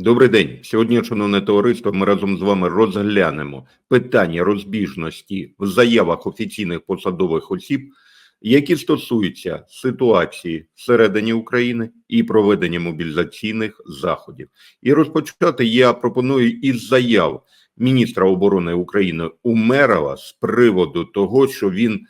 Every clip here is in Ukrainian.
Добрий день. Сьогодні, шановне товариство, ми разом з вами розглянемо питання розбіжності в заявах офіційних посадових осіб, які стосуються ситуації всередині України і проведення мобілізаційних заходів. І розпочати я пропоную із заяв міністра оборони України Умерова з приводу того, що він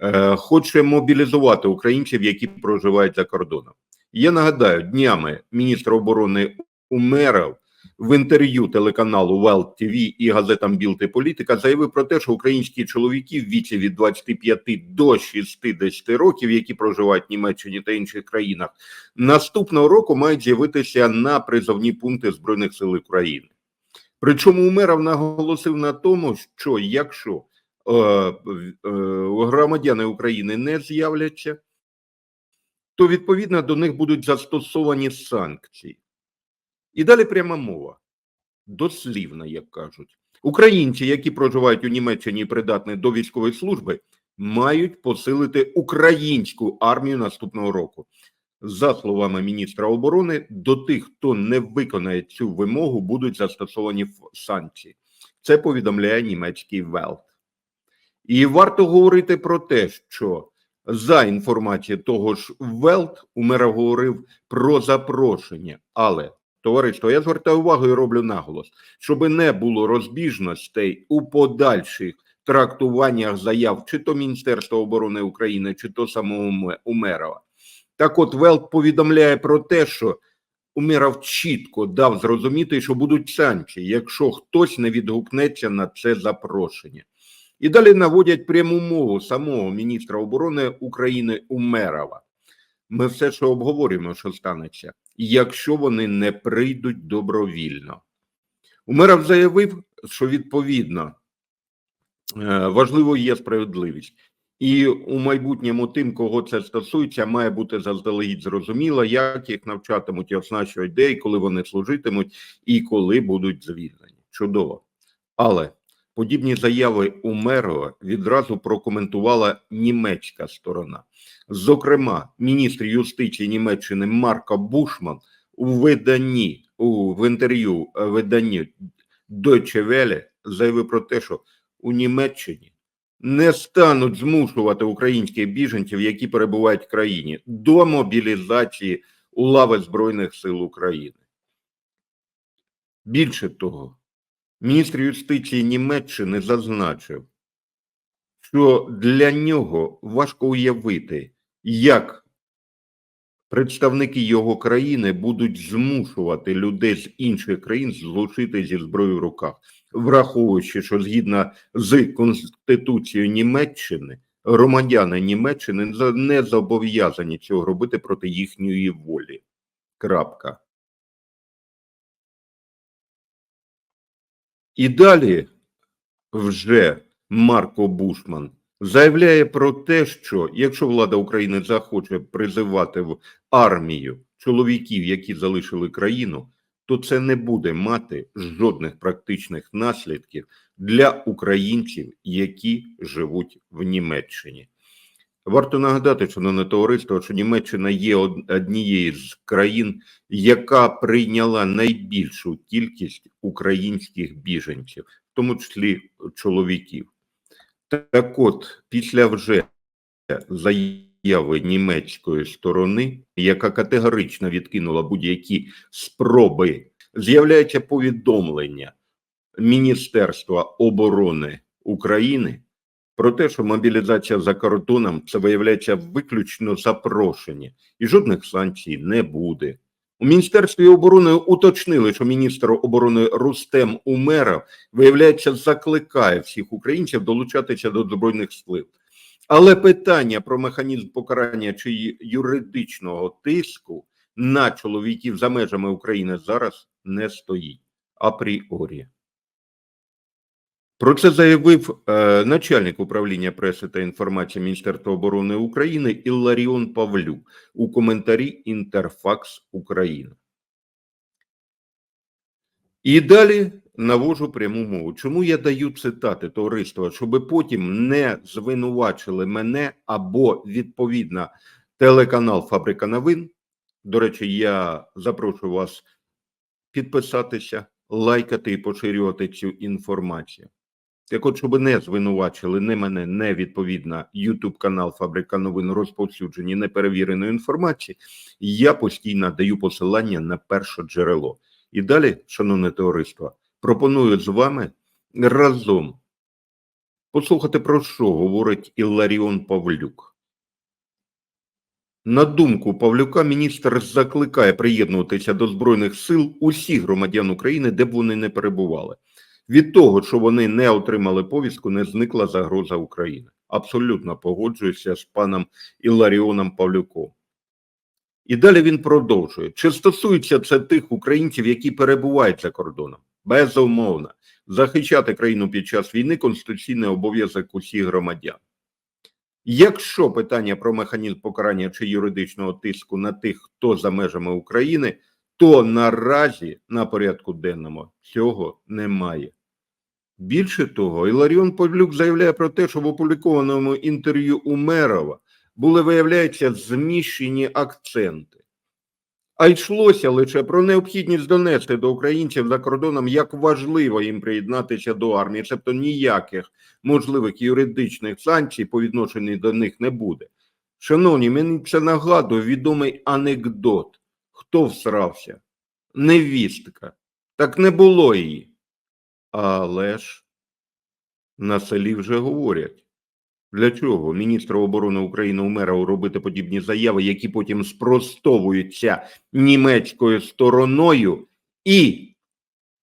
е, хоче мобілізувати українців, які проживають за кордоном. Я нагадаю, днями міністр оборони Умеров в інтерв'ю телеканалу Welt TV і газетам Білд і Політика заявив про те, що українські чоловіки в віці від 25 до 60 років, які проживають в Німеччині та інших країнах, наступного року мають з'явитися на призовні пункти Збройних сил України. Причому Умеров наголосив на тому, що якщо е, е, громадяни України не з'являться, то відповідно до них будуть застосовані санкції. І далі пряма мова, дослівна, як кажуть. Українці, які проживають у Німеччині і придатні до військової служби, мають посилити українську армію наступного року. За словами міністра оборони, до тих, хто не виконає цю вимогу, будуть застосовані санкції. Це повідомляє німецький Велт. І варто говорити про те, що за інформацією того ж Велт Умера говорив про запрошення, але Товариство, я звертаю увагу і роблю наголос, щоб не було розбіжностей у подальших трактуваннях заяв чи то Міністерства оборони України, чи то самого Уме- Умерова. Так от Велт повідомляє про те, що Умеров чітко дав зрозуміти, що будуть санкції, якщо хтось не відгукнеться на це запрошення. І далі наводять пряму мову самого міністра оборони України Умерова. Ми все ще обговорюємо, що станеться, якщо вони не прийдуть добровільно. Умеров заявив, що відповідно е, важливо є справедливість. І у майбутньому тим, кого це стосується, має бути заздалегідь зрозуміло, як їх навчатимуть і оснащують де, і коли вони служитимуть, і коли будуть звільнені. Чудово. Але подібні заяви Умерова відразу прокоментувала німецька сторона. Зокрема, міністр юстиції Німеччини Марко Бушман у виданні у в інтерв'ю е, виданні Deutsche Welle заявив про те, що у Німеччині не стануть змушувати українських біженців, які перебувають в країні, до мобілізації у лави Збройних сил України. Більше того, міністр юстиції Німеччини зазначив, що для нього важко уявити, як представники його країни будуть змушувати людей з інших країн злучити зі зброєю в руках, враховуючи, що згідно з Конституцією Німеччини, громадяни Німеччини не зобов'язані цього робити проти їхньої волі. Крапка. І далі вже Марко Бушман заявляє про те, що якщо влада України захоче призивати в армію чоловіків, які залишили країну, то це не буде мати жодних практичних наслідків для українців, які живуть в Німеччині. Варто нагадати, шановне товариство, що Німеччина є однією з країн, яка прийняла найбільшу кількість українських біженців, в тому числі чоловіків. Так от, після вже заяви німецької сторони, яка категорично відкинула будь-які спроби, з'являється повідомлення Міністерства оборони України про те, що мобілізація за кордоном це виявляється виключно запрошення, і жодних санкцій не буде. У Міністерстві оборони уточнили, що міністр оборони Рустем Умеров, виявляється, закликає всіх українців долучатися до збройних сил. Але питання про механізм покарання чи юридичного тиску на чоловіків за межами України зараз не стоїть апріорі. Про це заявив е, начальник управління преси та інформації Міністерства оборони України Ілларіон Павлюк у коментарі Інтерфакс Україна. І далі навожу пряму мову. Чому я даю цитати товариства, щоб потім не звинувачили мене або відповідно телеканал Фабрика новин. До речі, я запрошую вас підписатися, лайкати і поширювати цю інформацію. Так от, щоб не звинувачили не мене, не відповідно YouTube канал Фабрика новин розповсюджені неперевіреної інформації, я постійно даю посилання на перше джерело. І далі, шановне товариство, пропоную з вами разом послухати, про що говорить Іларіон Павлюк. На думку Павлюка, міністр закликає приєднуватися до Збройних сил усіх громадян України, де б вони не перебували. Від того, що вони не отримали повістку, не зникла загроза України. Абсолютно погоджуюся з паном Іларіоном Павлюком. І далі він продовжує: чи стосується це тих українців, які перебувають за кордоном? Безумовно, захищати країну під час війни конституційний обов'язок усіх громадян. Якщо питання про механізм покарання чи юридичного тиску на тих, хто за межами України, то наразі на порядку денному цього немає. Більше того, Іларіон Павлюк заявляє про те, що в опублікованому інтерв'ю Умерова були, виявляється, зміщені акценти. А йшлося лише про необхідність донести до українців за кордоном, як важливо їм приєднатися до армії, тобто ніяких можливих юридичних санкцій по відношенню до них не буде. Шановні, мені це нагадує відомий анекдот. Хто всрався? Невістка. Так не було її. Але ж на селі вже говорять. Для чого міністра оборони України Умеров робити подібні заяви, які потім спростовуються німецькою стороною, і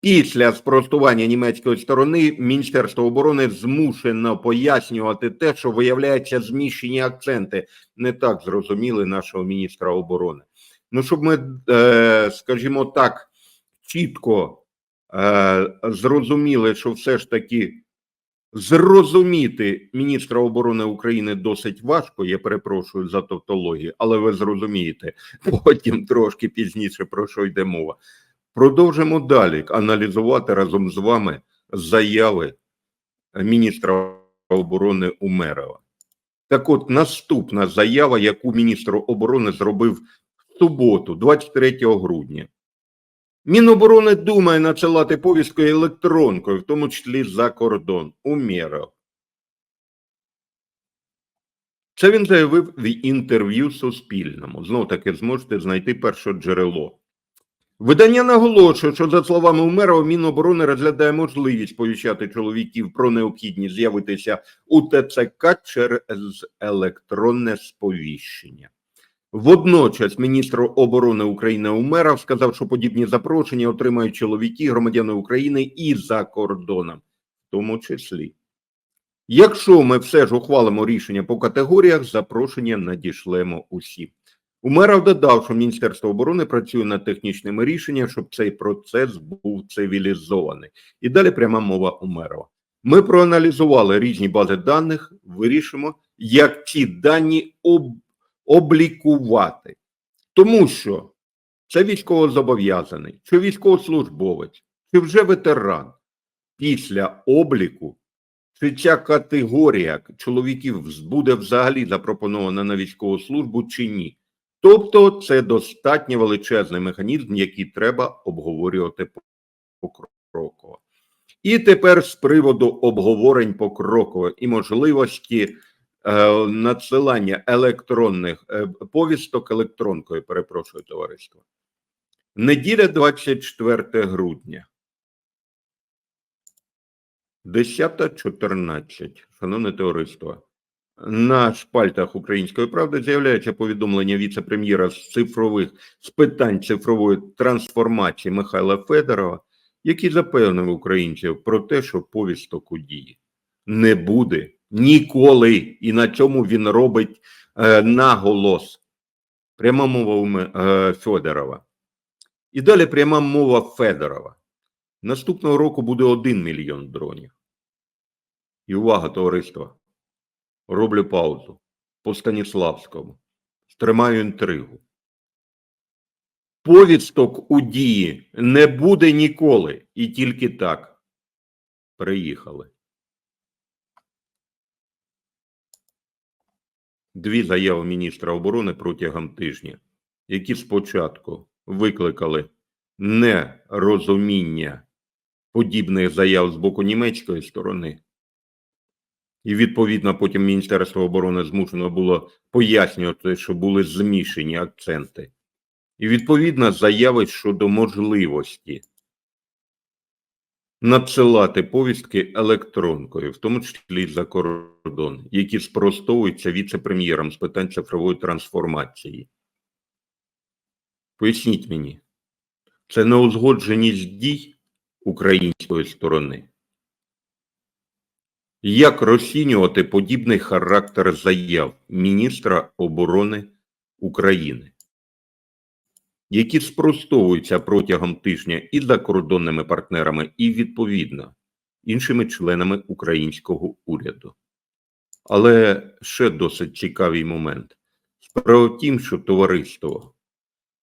після спростування німецької сторони Міністерство оборони змушено пояснювати те, що виявляється зміщені акценти, не так зрозуміли нашого міністра оборони. Ну, щоб ми, е, скажімо так, чітко зрозуміли, що все ж таки. Зрозуміти міністра оборони України досить важко. Я перепрошую за тавтологію, але ви зрозумієте потім трошки пізніше про що йде мова. Продовжимо далі аналізувати разом з вами заяви міністра оборони Умерова. Так, от наступна заява, яку міністр оборони зробив в суботу, 23 грудня. Міноборони думає надсилати повістку електронкою, в тому числі за кордон. Умєров. Це він заявив в інтерв'ю Суспільному. Знов таки зможете знайти перше джерело. Видання наголошує, що, за словами Умерова, Міноборони розглядає можливість повіщати чоловіків про необхідність з'явитися у ТЦК через електронне сповіщення. Водночас міністр оборони України Умеров сказав, що подібні запрошення отримають чоловіки, громадяни України і за кордоном, в тому числі. Якщо ми все ж ухвалимо рішення по категоріях, запрошення надішлемо усі. Умеров додав, що Міністерство оборони працює над технічними рішеннями, щоб цей процес був цивілізований. І далі пряма мова Умерова. Ми проаналізували різні бази даних, вирішимо, як ці дані об облікувати, тому що це військовозобов'язаний, чи військовослужбовець, чи вже ветеран після обліку, чи ця категорія чоловіків буде взагалі запропонована на військову службу чи ні. Тобто це достатньо величезний механізм, який треба обговорювати покроково. І тепер з приводу обговорень покроково і можливості надсилання електронних е, повісток електронкою, перепрошую товариство. Неділя 24 грудня. 10.14. Шановне товариство. На шпальтах Української правди з'являється повідомлення віце-прем'єра з цифрових з питань цифрової трансформації Михайла Федорова, який запевнив українців про те, що повісток у дії не буде Ніколи. І на цьому він робить е, наголос. Пряма мова е, Федорова. І далі пряма мова Федорова. Наступного року буде 1 мільйон дронів. І увага, товариство. Роблю паузу. По Станіславському. Тримаю інтригу. Повісток у дії не буде ніколи. І тільки так. Приїхали. Дві заяви міністра оборони протягом тижня, які спочатку викликали нерозуміння подібних заяв з боку німецької сторони. І відповідно потім Міністерство оборони змушено було пояснювати, що були змішані акценти. І відповідно заяви щодо можливості надсилати повістки електронкою, в тому числі за кордон, які спростовуються віце-прем'єром з питань цифрової трансформації. Поясніть мені, це неузгодженість дій української сторони. Як розцінювати подібний характер заяв міністра оборони України, які спростовуються протягом тижня і закордонними партнерами, і відповідно іншими членами українського уряду? Але ще досить цікавий момент. Справа в тім, що товариство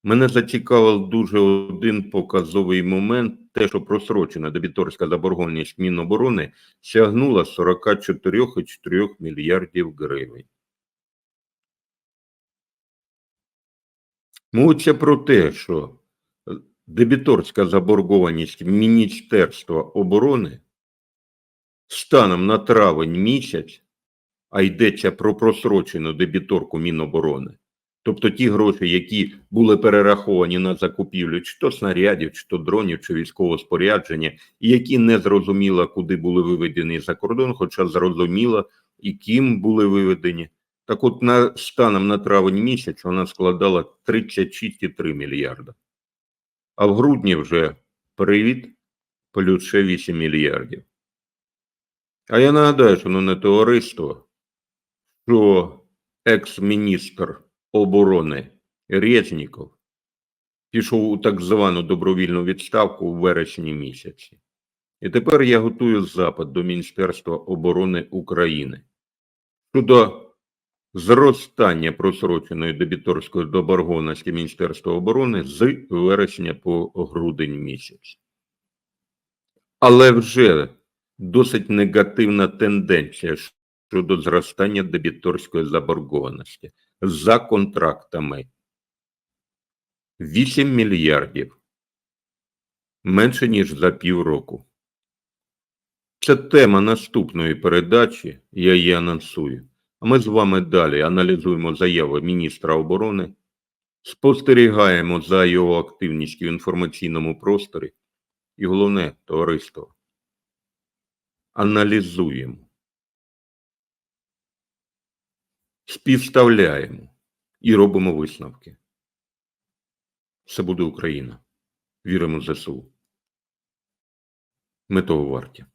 Мене зацікавив дуже один показовий момент, те, що просрочена дебіторська заборгованість Міноборони сягнула 44,4 мільярдів гривень. Мовиться про те, що дебіторська заборгованість Міністерства оборони станом на травень місяць, а йдеться про просрочену дебіторку Міноборони, Тобто ті гроші, які були перераховані на закупівлю чи то снарядів, чи то дронів, чи військового спорядження, і які не зрозуміло, куди були виведені за кордон, хоча зрозуміло, і ким були виведені. Так от на станом на травень місяць вона складала 36,3 мільярда. А в грудні вже привід плюс ще 8 мільярдів. А я нагадаю, що ну не товариство, що екс-міністр оборони Резніков пішов у так звану добровільну відставку у вересні місяці. І тепер я готую запит до Міністерства оборони України щодо зростання просроченої дебіторської доборгованості Міністерства оборони з вересня по грудень місяць. Але вже досить негативна тенденція щодо зростання дебіторської заборгованості за контрактами 8 мільярдів менше ніж за півроку. Це тема наступної передачі, я її анонсую. Ми з вами далі аналізуємо заяви міністра оборони, спостерігаємо за його активністю в інформаційному просторі і головне товариство. Аналізуємо. співставляємо і робимо висновки. Це буде Україна. Віримо в ЗСУ. Ми того варті.